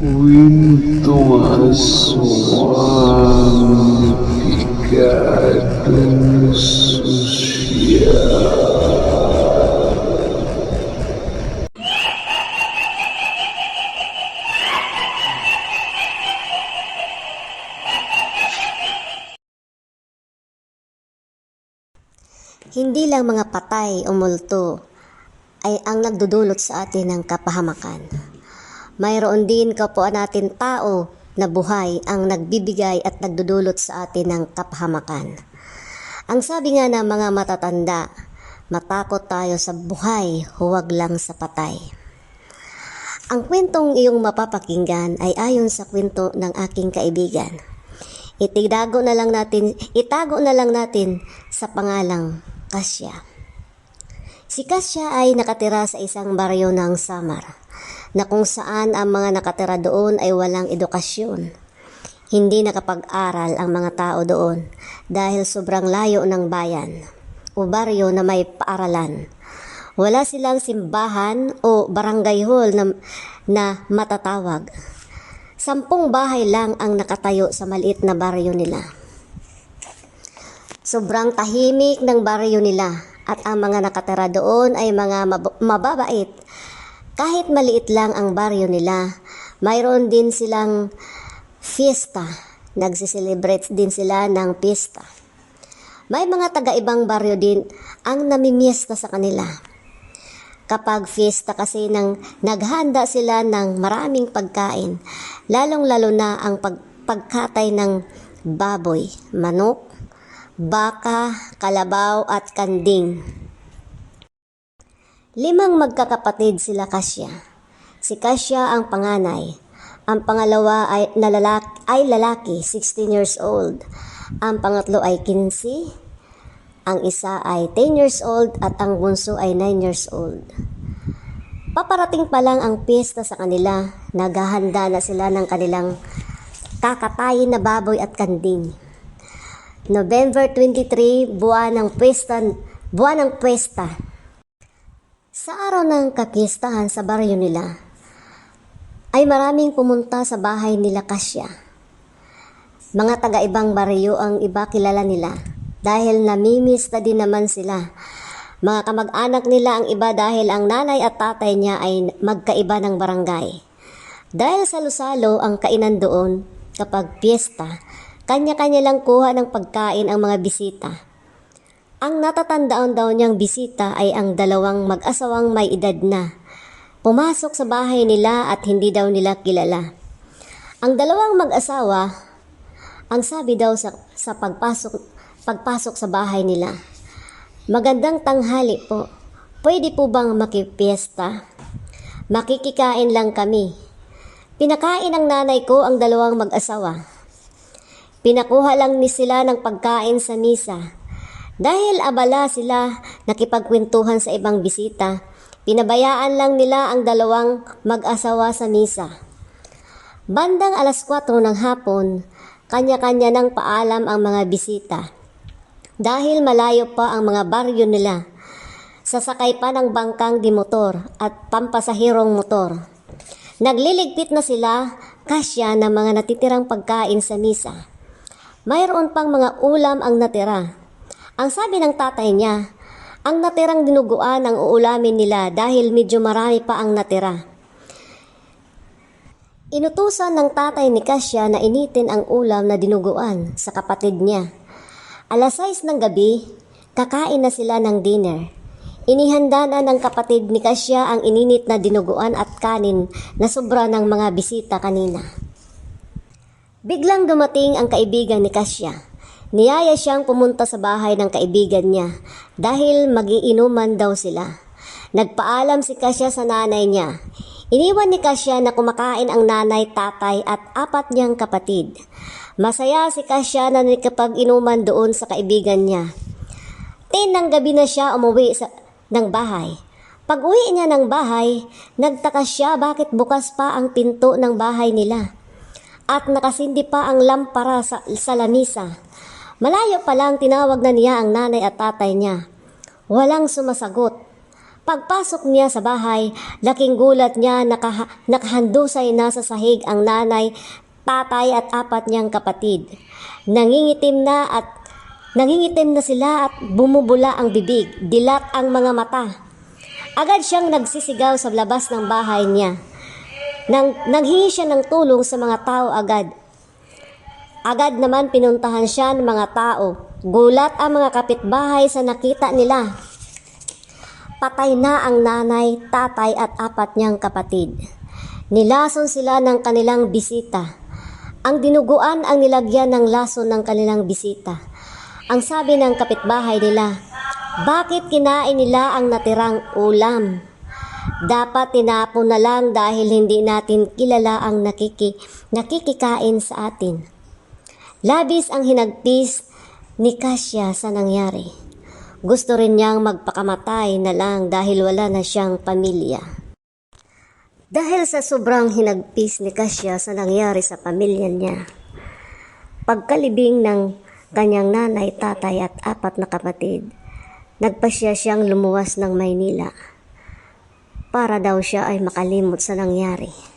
Kwentong aswang pikadong sosyal. Hindi lang mga patay o multo ay ang nagdudulot sa atin ng kapahamakan. Mayroon din kapwa natin tao na buhay ang nagbibigay at nagdudulot sa atin ng kapahamakan. Ang sabi nga ng mga matatanda, matakot tayo sa buhay, huwag lang sa patay. Ang kwentong iyong mapapakinggan ay ayon sa kwento ng aking kaibigan. Itidago na lang natin, itago na lang natin sa pangalang Kasya. Si Kasya ay nakatira sa isang baryo ng Samar, na kung saan ang mga nakatira doon ay walang edukasyon. Hindi nakapag-aral ang mga tao doon dahil sobrang layo ng bayan o baryo na may paaralan. Wala silang simbahan o barangay hall na, na matatawag. Sampung bahay lang ang nakatayo sa maliit na baryo nila. Sobrang tahimik ng baryo nila at ang mga nakatira doon ay mga mab- mababait. Kahit maliit lang ang baryo nila, mayroon din silang fiesta. Nagsiselebrate din sila ng pista. May mga taga-ibang baryo din ang namimiesta sa kanila. Kapag fiesta kasi nang naghanda sila ng maraming pagkain, lalong-lalo na ang pag- pagkatay ng baboy, manok, baka, kalabaw at kanding. Limang magkakapatid sila Kasya. Si Kasya ang panganay. Ang pangalawa ay, na lalaki, ay lalaki, 16 years old. Ang pangatlo ay 15. Ang isa ay 10 years old at ang bunso ay 9 years old. Paparating pa lang ang piyesta sa kanila, naghahanda na sila ng kanilang kakatayin na baboy at kanding. November 23, buwan ng pwesta, buwan ng pwesta. Sa araw ng kapistahan sa baryo nila, ay maraming pumunta sa bahay nila Kasya. Mga taga-ibang baryo ang iba kilala nila dahil namimiss na din naman sila. Mga kamag-anak nila ang iba dahil ang nanay at tatay niya ay magkaiba ng barangay. Dahil salo-salo ang kainan doon kapag piyesta, kanya-kanya lang kuha ng pagkain ang mga bisita. Ang natatandaan daw niyang bisita ay ang dalawang mag-asawang may edad na. Pumasok sa bahay nila at hindi daw nila kilala. Ang dalawang mag-asawa, ang sabi daw sa, sa pagpasok, pagpasok sa bahay nila, Magandang tanghali po. Pwede po bang makipiesta? Makikikain lang kami. Pinakain ng nanay ko ang dalawang mag-asawa. Pinakuha lang ni sila ng pagkain sa misa. Dahil abala sila nakipagkwentuhan sa ibang bisita, pinabayaan lang nila ang dalawang mag-asawa sa misa. Bandang alas 4 ng hapon, kanya-kanya ng paalam ang mga bisita. Dahil malayo pa ang mga baryo nila, sasakay pa ng bangkang di motor at pampasahirong motor. Nagliligpit na sila kasya ng mga natitirang pagkain sa misa. Mayroon pang mga ulam ang natira. Ang sabi ng tatay niya, ang natirang dinuguan ang uulamin nila dahil medyo marami pa ang natira. Inutusan ng tatay ni Kasya na initin ang ulam na dinuguan sa kapatid niya. Alas 6 ng gabi, kakain na sila ng dinner. Inihanda na ng kapatid ni Kasya ang ininit na dinuguan at kanin na sobra ng mga bisita kanina. Biglang dumating ang kaibigan ni Kasya. Niyaya siyang pumunta sa bahay ng kaibigan niya dahil magiinuman daw sila. Nagpaalam si Kasya sa nanay niya. Iniwan ni Kasya na kumakain ang nanay, tatay at apat niyang kapatid. Masaya si Kasya na nakapag-inuman doon sa kaibigan niya. Ten ng gabi na siya umuwi sa, ng bahay. Pag uwi niya ng bahay, nagtaka siya bakit bukas pa ang pinto ng bahay nila. At nakasindi pa ang lampara sa, sa lamisa. Malayo pa lang tinawag na niya ang nanay at tatay niya. Walang sumasagot. Pagpasok niya sa bahay, laking gulat niya nakaha- nakahandusay na sa sahig ang nanay, tatay at apat niyang kapatid. Nangingitim na at nangingitim na sila at bumubula ang bibig, dilat ang mga mata. Agad siyang nagsisigaw sa labas ng bahay niya. Nang, nanghingi siya ng tulong sa mga tao agad. Agad naman pinuntahan siya ng mga tao. Gulat ang mga kapitbahay sa nakita nila. Patay na ang nanay, tatay at apat niyang kapatid. Nilason sila ng kanilang bisita. Ang dinuguan ang nilagyan ng lason ng kanilang bisita. Ang sabi ng kapitbahay nila, bakit kinain nila ang natirang ulam? Dapat tinapon na lang dahil hindi natin kilala ang nakiki, nakikikain sa atin. Labis ang hinagpis ni Kasya sa nangyari. Gusto rin niyang magpakamatay na lang dahil wala na siyang pamilya. Dahil sa sobrang hinagpis ni Kasya sa nangyari sa pamilya niya, pagkalibing ng kanyang nanay, tatay at apat na kapatid, nagpasya siyang lumuwas ng Maynila para daw siya ay makalimot sa nangyari.